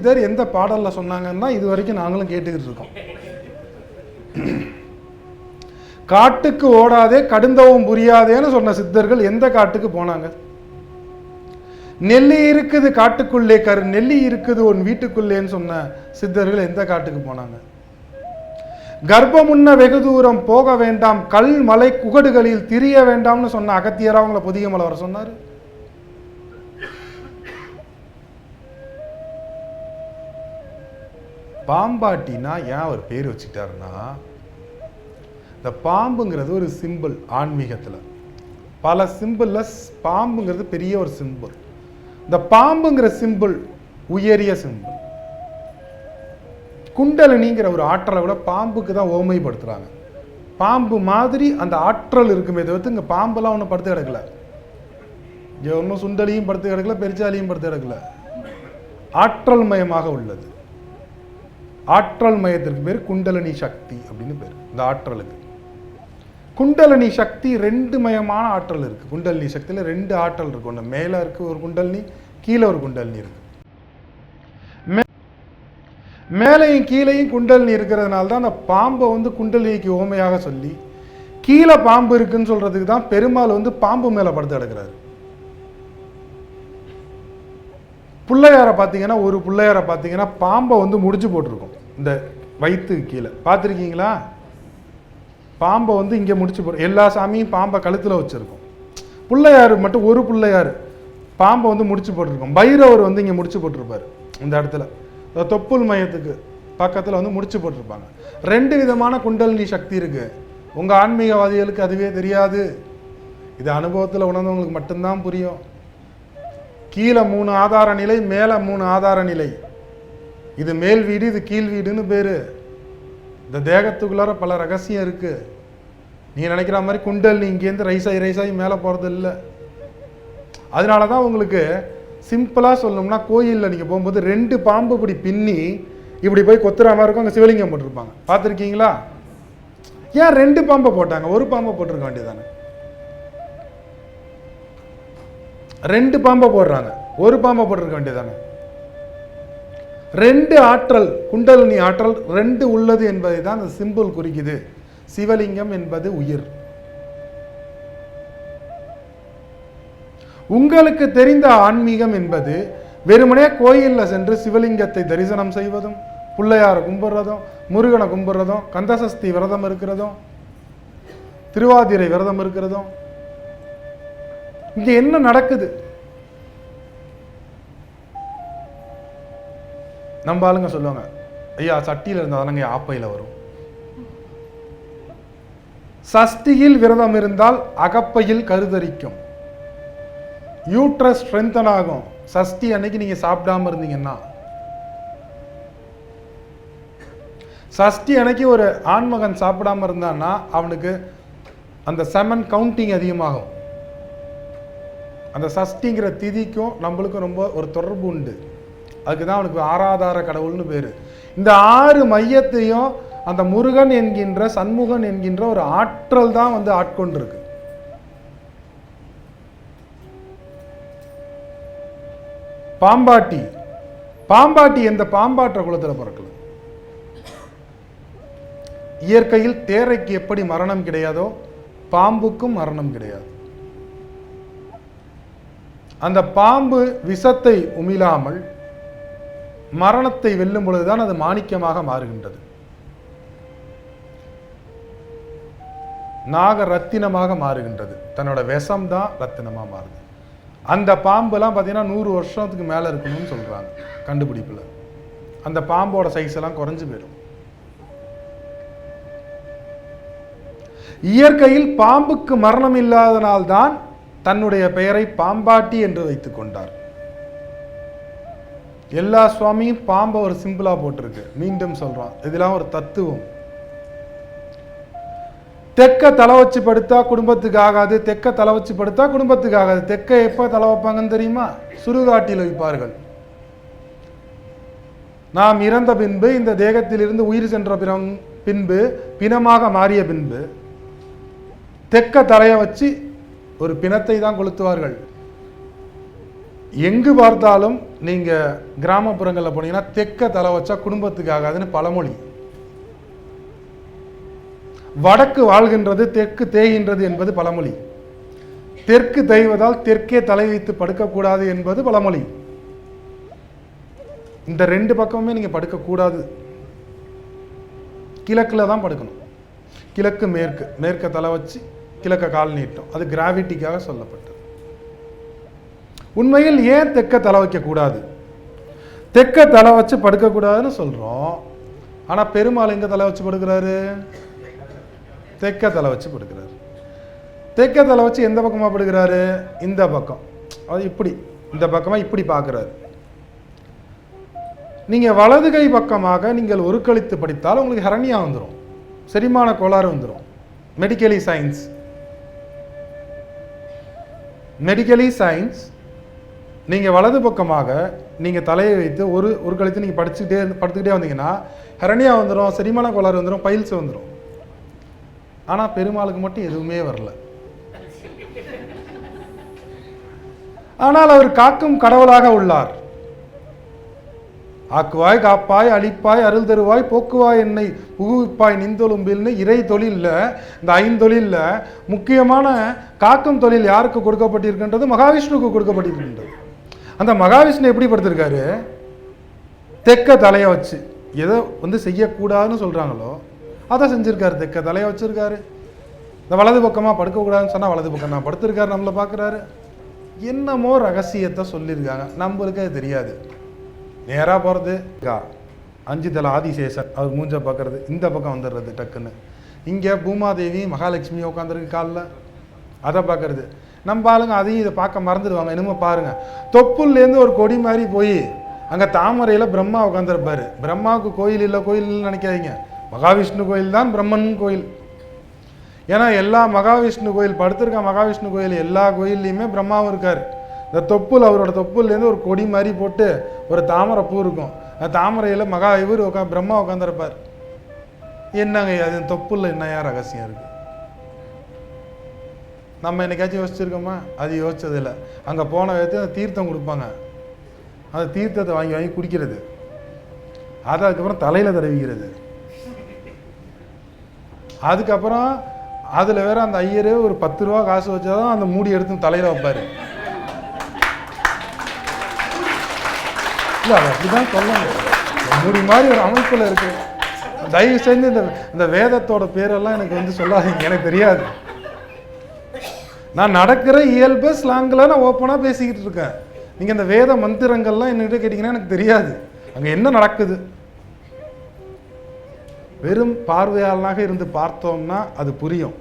சித்தர் எந்த பாடலில் சொன்னாங்கன்னா இது வரைக்கும் நாங்களும் கேட்டுக்கிட்டு இருக்கோம். காட்டுக்கு ஓடாதே கடுந்தவும் புரியாதேன்னு சொன்ன சித்தர்கள் எந்த காட்டுக்கு போனாங்க? நெல்லி இருக்குது காட்டுக்குள்ளே கரு நெல்லி இருக்குது உன் வீட்டுக்குள்ளேன்னு சொன்ன சித்தர்கள் எந்த காட்டுக்கு போனாங்க? கர்ப்பமுன்ன வெகு தூரம் போக வேண்டாம் கல் மலை குகடுகளில் திரிய வேண்டாம்னு சொன்ன அகத்தியரா அவங்கள புதிய மலை வர சொன்னார். பாம்பாட்டினா ஏன் அவர் பேர் வச்சுட்டாருன்னா இந்த பாம்புங்கிறது ஒரு சிம்பிள் ஆன்மீகத்தில். பல சிம்பிளில் பாம்புங்கிறது பெரிய ஒரு சிம்பிள் இந்த பாம்புங்கிற சிம்பிள் உயரிய சிம்பிள் குண்டலினிங்கிற ஒரு ஆற்றலை விட பாம்புக்கு தான் ஓமைப்படுத்துகிறாங்க பாம்பு மாதிரி அந்த ஆற்றல் இருக்குமே தவிர்த்து இங்கே பாம்பெல்லாம் ஒன்றும் படுத்து கிடக்கல. இங்கே ஒன்றும் சுண்டலியும் படுத்து கிடக்கல பெருச்சாலியும் படுத்து கிடக்கல. ஆற்றல் மயமாக உள்ளது. ஆற்றல் மயத்திற்கு பேர் குண்டலினி சக்தி அப்படின்னு பேர். இந்த ஆற்றலுக்கு குண்டலினி சக்தி ரெண்டு மயமான ஆற்றல் இருக்கு. குண்டலினி சக்தியில் ரெண்டு ஆற்றல் இருக்கு. ஒன்று மேலே இருக்கு ஒரு குண்டலினி. கீழே ஒரு குண்டலினி இருக்கு. மே- மேலையும் கீழையும் குண்டலினி இருக்கிறதுனால தான் அந்த பாம்பை வந்து குண்டலினிக்கு ஓமையாக சொல்லி கீழே பாம்பு இருக்குன்னு சொல்றதுக்கு தான் பெருமாள் வந்து பாம்பு மேலே படுத்து கிடக்கிறாரு. பிள்ளையாரை பார்த்தீங்கன்னா ஒரு பிள்ளையாரை பார்த்தீங்கன்னா பாம்பை வந்து முடிச்சு போட்டிருக்கும். இந்த வயிற்றுக்கு கீழே. பார்த்துருக்கீங்களா? பாம்பை வந்து இங்கே முடிச்சு போட்டு எல்லா சாமியும் பாம்பை கழுத்தில் வச்சுருக்கோம். பிள்ளையார் மட்டும் ஒரு பிள்ளையார் பாம்பை வந்து முடிச்சு போட்டிருக்கோம். பைரவர் வந்து இங்கே முடிச்சு போட்டிருப்பார் இந்த இடத்துல. தொப்புள் மையத்துக்கு பக்கத்தில் வந்து முடிச்சு போட்டிருப்பாங்க. ரெண்டு விதமான குண்டலினி சக்தி இருக்குது உங்கள் ஆன்மீகவாதிகளுக்கு அதுவே தெரியாது. இது அனுபவத்தில் உணர்ந்தவங்களுக்கு மட்டும்தான் புரியும். கீழே மூணு ஆதார நிலை மேலே மூணு ஆதார நிலை. இது மேல் வீடு இது கீழ் வீடுன்னு பேரு. இந்த தேகத்துக்குள்ளார பல ரகசியம் இருக்கு. நீ நினைக்கிற மாதிரி குண்டல் நீ இங்கேருந்து ரைஸாகி ரைஸாகி மேலே போகிறது இல்லை அதனால தான் உங்களுக்கு சிம்பிளாக சொல்லணும்னா கோயிலில் நீங்கள் போகும்போது ரெண்டு பாம்பு இப்படி பின்னி இப்படி போய் கொத்துற மாதிரி இருக்கும் அங்கே சிவலிங்கம் போட்டிருப்பாங்க. பார்த்துருக்கீங்களா? ஏன் ரெண்டு பாம்பை போட்டாங்க? ஒரு பாம்பை போட்டிருக்க வேண்டியதானே ரெண்டு பாம்பை போடுறாங்க. ஒரு பாம்பை போட்டிருக்க வேண்டியதானே ரெண்டு ஆற்றல் குண்டலினி ஆற்றல் ரெண்டு உள்ளது என்பதை தான் அந்த சிம்பிள் குறிக்குது. சிவலிங்கம் என்பது உயிர். உங்களுக்கு தெரிந்த ஆன்மீகம் என்பது வெறுமனே கோயிலில் சென்று சிவலிங்கத்தை தரிசனம் செய்வதும் பிள்ளையாரை கும்பிட்றதும் முருகனை கும்பிட்றதும் கந்தசஸ்தி விரதம் இருக்கிறதும் திருவாதிரை விரதம் இருக்கிறதும். இங்கே என்ன நடக்குது? நம்ம ஆளுங்க சொல்லுவாங்க ஐயா சட்டியில் இருந்தால் தானங்க ஆப்பையில் வரும். சஷ்டியில் விரதம் இருந்தால் அகப்பையில் கருதரிக்கும். யூட்ரஸ் ஸ்ட்ரென்தன் ஆகும் சஷ்டி அன்னைக்கு நீங்கள் சாப்பிடாம இருந்தீங்கன்னா. சஷ்டி அன்னைக்கு ஒரு ஆண்மகன் சாப்பிடாம இருந்தான்னா அவனுக்கு அந்த செமன் கவுண்டிங் அதிகமாகும். அந்த சஷ்டிங்கிற திதிக்கும் நம்மளுக்கும் ரொம்ப ஒரு தொடர்பு உண்டு. அதுக்கு தான் அவனுக்கு ஆராதார கடவுள்னு பேர். இந்த ஆறு மையத்தையும் அந்த முருகன் என்கின்ற சண்முகன் என்கின்ற ஒரு ஆற்றல் தான் வந்து ஆட்கொண்டிருக்கு. பாம்பாட்டி. பாம்பாட்டி எந்த பாம்பாற்ற குலத்தில் பிறக்கல இயற்கையில் தேரைக்கு எப்படி மரணம் கிடையாதோ பாம்புக்கும் மரணம் கிடையாது. அந்த பாம்பு விஷத்தை உமிழாமல் மரணத்தை வெல்லும் பொழுதுதான் அது மாணிக்கமாக மாறுகின்றது. நாக ரத்தினமாக மாறுகின்றது. தன்னோட விஷம் தான் ரத்தினமாக மாறுது. அந்த பாம்புலாம் பார்த்தீங்கன்னா நூறு வருஷத்துக்கு மேலே இருக்கணும்னு சொல்கிறாங்க கண்டுபிடிப்பில். அந்த பாம்போட சைஸ் எல்லாம் குறைஞ்சு போயிடும். இயற்கையில் பாம்புக்கு மரணம் இல்லாதனால்தான் தன்னுடைய பெயரை பாம்பாட்டி என்று வைத்துக் கொண்டார். எல்லா சுவாமியும் பாம்பை ஒரு சிம்பிளாக போட்டிருக்கு. மீண்டும் சொல்கிறான் இதெல்லாம் ஒரு தத்துவம். தெக்க தலை வச்சு படுத்தா குடும்பத்துக்கு ஆகாது தெக்க தலை வச்சு படுத்தா குடும்பத்துக்கு ஆகாது. தெக்க எப்போ தலை வைப்பாங்கன்னு தெரியுமா? சுருகாட்டியில் வைப்பார்கள். நாம் இறந்த பின்பு இந்த தேகத்திலிருந்து உயிர் சென்ற பிறம் பின்பு பிணமாக மாறிய பின்பு தெக்க தலையை வச்சு ஒரு பிணத்தை தான் கொளுத்துவார்கள். எங்கு பார்த்தாலும் நீங்கள் கிராமப்புறங்களில் போனீங்கன்னா தெக்க தலை வச்சா குடும்பத்துக்கு ஆகாதுன்னு பழமொழி. வடக்கு வாழ்கின்றது தெற்கு தேய்கின்றது என்பது பழமொழி. தெற்கு தெய்வதால் தெற்கே தலை வைத்து படுக்கக்கூடாது என்பது பழமொழி. இந்த ரெண்டு பக்கமுமே நீங்கள் படுக்கக்கூடாது. கிழக்கில் தான் படுக்கணும். கிழக்கு மேற்கு மேற்க தலை வச்சு கிழக்க கால் நீட்டும். அது கிராவிட்டிக்காக சொல்லப்பட்டது. உண்மையில் ஏன் தெக்க தலை வைக்கக்கூடாது? தெக்க தலை வச்சு படுக்கக்கூடாதுன்னு சொல்கிறோம் ஆனால் பெருமாள் எங்கே தலை வச்சு படுக்கிறாரு? தெக்க தலை வச்சு படுக்கிறாரு. தெக்க தலை வச்சு எந்த பக்கமாக படுக்கிறாரு? இந்த பக்கம். அது இப்படி. இந்த பக்கமாக இப்படி பார்க்குறாரு. நீங்கள் வலது கை பக்கமாக நீங்கள் ஒரு கழித்து படித்தால் உங்களுக்கு ஹரணியா வந்துடும் செரிமான கோளாறு வந்துடும் மெடிக்கலி சயின்ஸ் மெடிக்கலி சயின்ஸ் நீங்கள் வலது பக்கமாக நீங்கள் தலையை வைத்து ஒரு ஒரு கழுத்து நீங்கள் படிச்சுக்கிட்டே படுத்துக்கிட்டே வந்தீங்கன்னா ஹரணியா வந்துடும் செரிமான கோளாறு வந்துடும் பயில்ஸ் வந்துடும் ஆனால் பெருமாளுக்கு மட்டும் எதுவுமே வரல. ஆனால் அவர் காக்கும் கடவுளாக உள்ளார். ஆக்குவாய் காப்பாய் அழிப்பாய் அருள் தருவாய் போக்குவாய் என்னை புகுவிப்பாய் நிந்தொழும்பில்னு இறை தொழிலில் இந்த ஐந்தொழிலில் முக்கியமான காக்கும் தொழில் யாருக்கு கொடுக்கப்பட்டிருக்கின்றது? மகாவிஷ்ணுவுக்கு கொடுக்கப்பட்டிருக்கின்றது. அந்த மகாவிஷ்ணு எப்படி படுத்திருக்காரு தெக்க தலையை வச்சு. எதை வந்து செய்யக்கூடாதுன்னு சொல்கிறாங்களோ அதை செஞ்சுருக்காரு. தெக்க தலையை வச்சுருக்காரு. இந்த வலது பக்கமாக படுக்கக்கூடாதுன்னு சொன்னால் வலது பக்கம் நான் படுத்திருக்காரு நம்மளை பார்க்குறாரு. என்னமோ ரகசியத்தை சொல்லியிருக்காங்க. நம்மளுக்கு அது தெரியாது. நேராக போகிறது கா அஞ்சு தலை ஆதிசேஷன் அவர் மூஞ்ச பார்க்குறது. இந்த பக்கம் வந்துடுறது டக்குன்னு. இங்கே பூமாதேவி மகாலட்சுமி உட்காந்துருக்கு காலில். அதை பார்க்குறது. நம்ம ஆளுங்க அதையும் இதை பார்க்க மறந்துடுவாங்க. என்னமோ பாருங்கள் தொப்புல்லேருந்து ஒரு கொடி மாதிரி போய் அங்கே தாமரையில் பிரம்மா உட்காந்துருப்பார் பிரம்மாவுக்கு கோயில் இல்லை கோயில் இல்லைன்னு நினைக்காதீங்க. மகாவிஷ்ணு கோயில் தான் பிரம்மன் கோயில். ஏன்னா எல்லா மகாவிஷ்ணு கோயில் படுத்திருக்க மகாவிஷ்ணு கோயில் எல்லா கோயில்லையுமே பிரம்மாவும் இருக்கார். இந்த தொப்புள் அவரோட தொப்புல்லேருந்து ஒரு கொடி மாதிரி போட்டு ஒரு தாமரை பூ இருக்கும். அந்த தாமரையில் மகா இவர் உட்கா பிரம்மா உட்காந்துருப்பார் என்னங்க அது தொப்புல என்ன ரகசியம் இருக்குது நம்ம என்னைக்காச்சும் யோசிச்சிருக்கோமா? அது யோசிச்சது இல்லை அங்கே போன விதத்தை அந்த தீர்த்தம் கொடுப்பாங்க. அந்த தீர்த்தத்தை வாங்கி வாங்கி குடிக்கிறது. அதை அதுக்கப்புறம் தலையில் தடவிக்கிறது. அதுக்கப்புறம் அதில் வேற அந்த ஐயர் ஒரு பத்து ரூபா காசு வச்சாதான் அந்த மூடி எடுத்து தலையில் வைப்பார். இல்லை அது அப்படிதான் சொல்லணும். இந்த மூடி மாதிரி ஒரு அமைப்பில் இருக்கு. தயவு செஞ்சு இந்த இந்த வேதத்தோட பேரெல்லாம் எனக்கு வந்து சொல்லாதீங்க. எனக்கு தெரியாது. நான் நடக்கிற இயல்பு ஸ்லாங்கில் நான் ஓப்பனாக பேசிக்கிட்டு இருக்கேன். நீங்கள் இந்த வேத மந்திரங்கள்லாம் என்கிட்ட கேட்டிங்கன்னா எனக்கு தெரியாது. அங்கே என்ன நடக்குது? வெறும் பார்வையாளனாக இருந்து பார்த்தோம்னா அது புரியும்.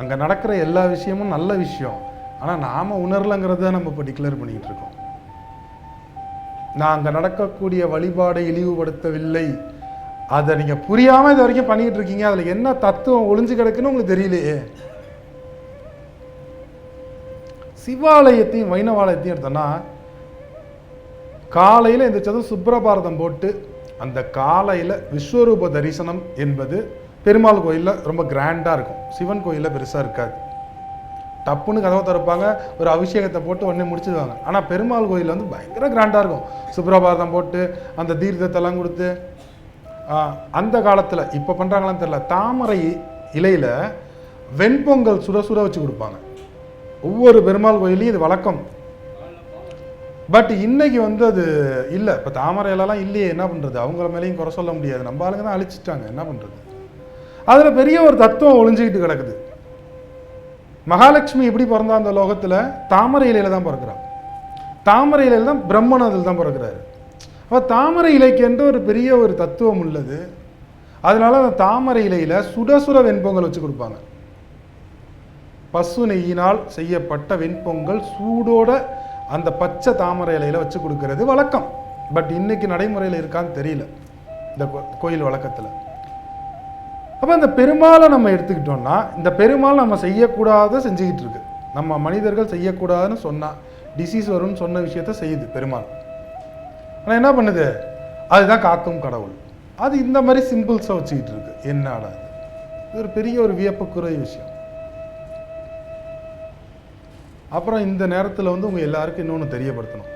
அங்கே நடக்கிற எல்லா விஷயமும் நல்ல விஷயம். ஆனால் நாம் உணரலைங்கிறத நம்ம இப்போ டிக்ளேர் பண்ணிக்கிட்டு இருக்கோம். நான் அங்கே நடக்கக்கூடிய வழிபாடை இழிவுபடுத்தவில்லை. அதை நீங்கள் புரியாமல் இது வரைக்கும் பண்ணிக்கிட்டு இருக்கீங்க. அதில் என்ன தத்துவம் ஒளிஞ்சு கிடக்குன்னு உங்களுக்கு தெரியலையே. சிவாலயத்தையும் வைணவாலயத்தையும் எடுத்தோன்னா காலையில் எந்திரிச்சதும் சுப்ரபாரதம் போட்டு அந்த காலையில் விஸ்வரூப தரிசனம் என்பது பெருமாள் கோயிலில் ரொம்ப கிராண்டாக இருக்கும். சிவன் கோயிலில் பெருசாக இருக்காது. டப்புன்னு கதவை திறப்பாங்க ஒரு அபிஷேகத்தை போட்டு உடனே முடிச்சிடுவாங்க ஆனால் பெருமாள் கோயில் வந்து பயங்கர கிராண்டாக இருக்கும். சுப்ரபாரதம் போட்டு அந்த தீர்த்தத்தெல்லாம் கொடுத்து அந்த காலத்தில் இப்போ பண்ணுறாங்களான்னு தெரியல. தாமரை இலையில் வெண்பொங்கல் சுட சுட வச்சு கொடுப்பாங்க. ஒவ்வொரு பெருமாள் கோயிலையும் இது வழக்கம். பட் இன்னைக்கு வந்து அது இல்லை. இப்போ தாமரை இல்லையே என்ன பண்ணுறது அவங்கள மேலேயும் குறை சொல்ல முடியாது. நம்ம ஆளுங்க தான் அழிச்சிட்டாங்க. என்ன பண்ணுறது அதில் பெரிய ஒரு தத்துவம் ஒளிஞ்சிக்கிட்டு கிடக்குது. மகாலட்சுமி எப்படி பிறந்தா அந்த லோகத்தில்? தாமரை இலையில தான் பிறக்கிறான் தாமரை இலையில தான் பிரம்மன் அதில் தான் பிறக்கிறாரு. அப்போ தாமரை இலைக்கு என்று ஒரு பெரிய ஒரு தத்துவம் உள்ளது. அதனால அந்த தாமரை இலையில சுட சுட வெண்பொங்கல் வச்சு கொடுப்பாங்க. பசு நெய்யினால் செய்யப்பட்ட வெண்பொங்கல் சூடோட அந்த பச்சை தாமரை இலையில வச்சு கொடுக்கறது வழக்கம். பட் இன்னைக்கு நடைமுறையில் இருக்கான்னு தெரியல. இந்த கோ- கோயில் வழக்கத்தில். அப்போ இந்த பெருமாளை நம்ம எடுத்துக்கிட்டோம்னா இந்த பெருமாள் நம்ம செய்யக்கூடாத செஞ்சுக்கிட்டு இருக்கு. நம்ம மனிதர்கள் செய்யக்கூடாதுன்னு சொன்னால் டிசீஸ் வரும்னு சொன்ன விஷயத்த செய்யுது பெருமாள். ஆனால் என்ன பண்ணுது? அதுதான் காக்கும் கடவுள். அது இந்த மாதிரி சிம்பிள்ஸாக வச்சுக்கிட்டு இருக்கு. என்னடா இது இது ஒரு பெரிய ஒரு வியப்புக்குரிய விஷயம். அப்புறம் இந்த நேரத்தில் வந்து உங்கள் எல்லாருக்கும் இன்னொன்று தெரியப்படுத்தணும்.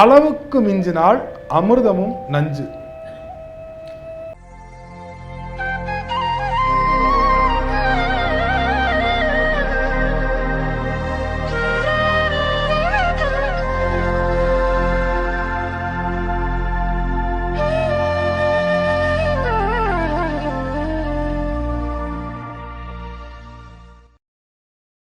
அளவுக்கு மிஞ்சினால் அமிர்தமும் நஞ்சு.